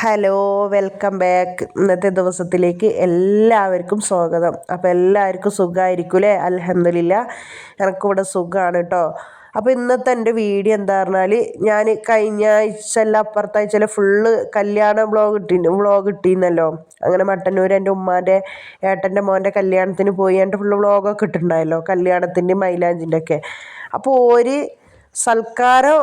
Hello welcome back. ഇന്നത്തെ ദിവസത്തിലേക്ക് എല്ലാവർക്കും സ്വാഗതം. അപ്പോൾ എല്ലാവർക്കും സുഖമായിരിക്കും അല്ലേ അലഹമില്ല എനിക്കിവിടെ സുഖമാണ് കേട്ടോ അപ്പോൾ ഇന്നത്തെ എന്റെ വീഡിയോ എന്താ പറഞ്ഞാൽ ഞാൻ കഴിഞ്ഞ ആഴ്ച അല്ല അപ്പുറത്തെ ആഴ്ച ഫുള്ള് കല്യാണ വ്ളോഗ് ഇട്ടി വ്ളോഗ് ഇട്ടിരുന്നല്ലോ. അങ്ങനെ മട്ടന്നൂർ എന്റെ ഉമ്മാന്റെ ഏട്ടന്റെ മോന്റെ കല്യാണത്തിന് പോയി എന്റെ ഫുള്ള് വ്ളോഗൊക്കെ ഇട്ടിട്ടുണ്ടായല്ലോ. കല്യാണത്തിന്റെ മൈലാഞ്ചിന്റെ ഒക്കെ അപ്പോൾ ഒരു സൽക്കാരം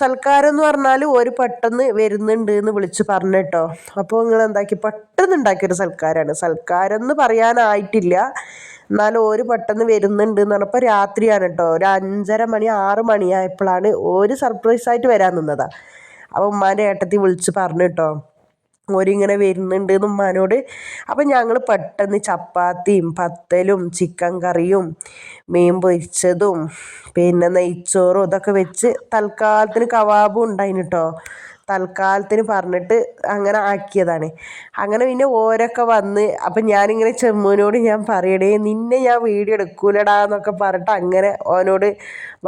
സൽക്കാരം എന്ന് പറഞ്ഞാൽ ഒരു പെട്ടെന്ന് വരുന്നുണ്ട് എന്ന് വിളിച്ച് പറഞ്ഞു കേട്ടോ. അപ്പോൾ നിങ്ങൾ എന്താക്കി പെട്ടെന്ന് ഉണ്ടാക്കിയൊരു സൽക്കാരമാണ് സൽക്കാരം എന്ന് പറയാനായിട്ടില്ല. എന്നാലും ഒരു പെട്ടെന്ന് വരുന്നുണ്ട് എന്ന് പറഞ്ഞപ്പോൾ രാത്രിയാണ് കേട്ടോ. ഒരു അഞ്ചര മണി ആറ് മണിയായപ്പോഴാണ് ഒരു സർപ്രൈസായിട്ട് വരാൻ നിന്നതാ. അപ്പോൾ ഉമ്മാന്റെ ഏട്ടത്തി വിളിച്ച് പറഞ്ഞു കേട്ടോ. ഓരിങ്ങനെ വരുന്നുണ്ട് ഉമ്മാനോട്. അപ്പം ഞങ്ങൾ പെട്ടെന്ന് ചപ്പാത്തിയും പത്തലും ചിക്കൻ കറിയും മീൻ പൊരിച്ചതും പിന്നെ നെയ്ച്ചോറും ഇതൊക്കെ വെച്ച് തൽക്കാലത്തിന് കവാബും ഉണ്ടായിന് കേട്ടോ തൽക്കാലത്തിന് പറഞ്ഞിട്ട് അങ്ങനെ ആക്കിയതാണ്. അങ്ങനെ പിന്നെ ഓരൊക്കെ വന്ന് അപ്പം ഞാനിങ്ങനെ ചെമ്മൂനോട് ഞാൻ പറയണേ നിന്നെ ഞാൻ വീഡിയോ എടുക്കൂലടാ എന്നൊക്കെ പറഞ്ഞിട്ട് അങ്ങനെ ഓനോട്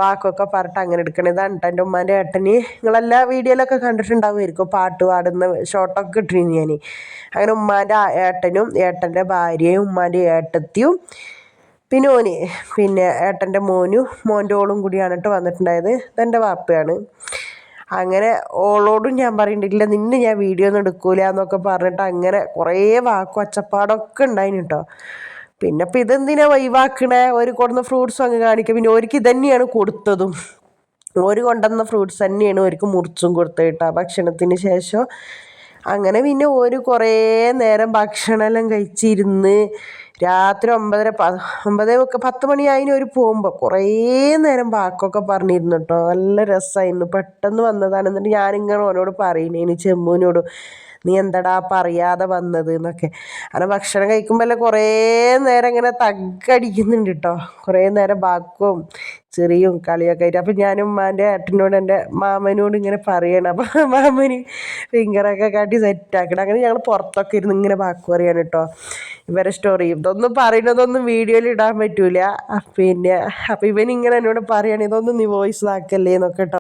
വാക്കൊക്കെ പറഞ്ഞിട്ട് അങ്ങനെ എടുക്കണം. ഇതാണ് കേട്ടോ എന്റെ ഉമ്മാന്റെ ഏട്ടന്. നിങ്ങളെല്ലാ വീഡിയോയിലൊക്കെ കണ്ടിട്ടുണ്ടാവുമായിരിക്കും. പാട്ട് പാടുന്ന ഷോട്ടൊക്കെ ഇട്ടിരുന്നു ഞാൻ അങ്ങനെ ഉമ്മാന്റെ ഏട്ടനും ഏട്ടന്റെ ഭാര്യയും ഉമ്മാന്റെ ഏട്ടത്തിയും പിന്നെ ഓന് പിന്നെ ഏട്ടന്റെ മോനും മോന്റെ ഓളും കൂടിയാണ് കേട്ടോ വന്നിട്ടുണ്ടായത്. ഇതെന്റെ വാപ്പയാണ്. അങ്ങനെ ഓളോടും ഞാൻ പറയണ്ടില്ല നിന്നെ ഞാൻ വീഡിയോ ഒന്നും എടുക്കൂല എന്നൊക്കെ പറഞ്ഞിട്ട് അങ്ങനെ കുറേ വാക്കും അച്ചപ്പാടൊക്കെ ഉണ്ടായിന് കേട്ടോ പിന്നെ ഇപ്പം ഇതെന്തിനാ ഒഴിവാക്കണേ? ഒരു കൊടുന്ന ഫ്രൂട്ട്സും അങ്ങ് കാണിക്കുക പിന്നെ ഒരിക്കൽ ഇതന്നെയാണ് കൊടുത്തതും. ഒരു കൊണ്ടുവന്ന ഫ്രൂട്ട്സ് തന്നെയാണ് ഒരിക്കൽ മുറിച്ചും കൊടുത്തത് കേട്ടോ ഭക്ഷണത്തിന് ശേഷം. അങ്ങനെ പിന്നെ ഒരു കുറേ നേരം ഭക്ഷണമെല്ലാം കഴിച്ചിരുന്ന് രാത്രി ഒമ്പതര ഒമ്പതേ ഒക്കെ പത്ത് മണിയായിന് ഒരു പോകുമ്പോൾ കുറേ നേരം വാക്കൊക്കെ പറഞ്ഞിരുന്നു കേട്ടോ നല്ല രസമായിരുന്നു പെട്ടെന്ന് വന്നതാണ് എന്നിട്ട് ഞാനിങ്ങനെ ഓനോട് പറയുന്നതിന് ചെമ്മൂനോട് നീ എന്തടാ പറയാതെ വന്നത് എന്നൊക്കെ. അങ്ങനെ ഭക്ഷണം കഴിക്കുമ്പോൾ കുറേ നേരം ഇങ്ങനെ തగ్గടിക്കുന്നുണ്ട് കേട്ടോ കുറേ നേരം ബാക്കും ചെറിയും കളിയൊക്കെ ആയിട്ട്. അപ്പം ഞാൻ ഉമ്മാന്റെ ഏട്ടനോട് എന്റെ മാമനോട് ഇങ്ങനെ പറയണം. അപ്പം മാമന് ഫിംഗറൊക്കെ കാട്ടി സെറ്റാക്കണം അങ്ങനെ ഞങ്ങൾ പുറത്തൊക്കെ ഇരുന്ന് ഇങ്ങനെ ബാക്ക് പറയാണ് കേട്ടോ ഇവരെ സ്റ്റോറി ഇതൊന്നും പറയുന്നതൊന്നും വീഡിയോയിൽ ഇടാൻ പറ്റൂല. പിന്നെ അപ്പം ഇവനിങ്ങനെ എന്നോട് പറയാണ് ഇതൊന്നും നീ വോയിസ് ആക്കല്ലേ എന്നൊക്കെ കേട്ടോ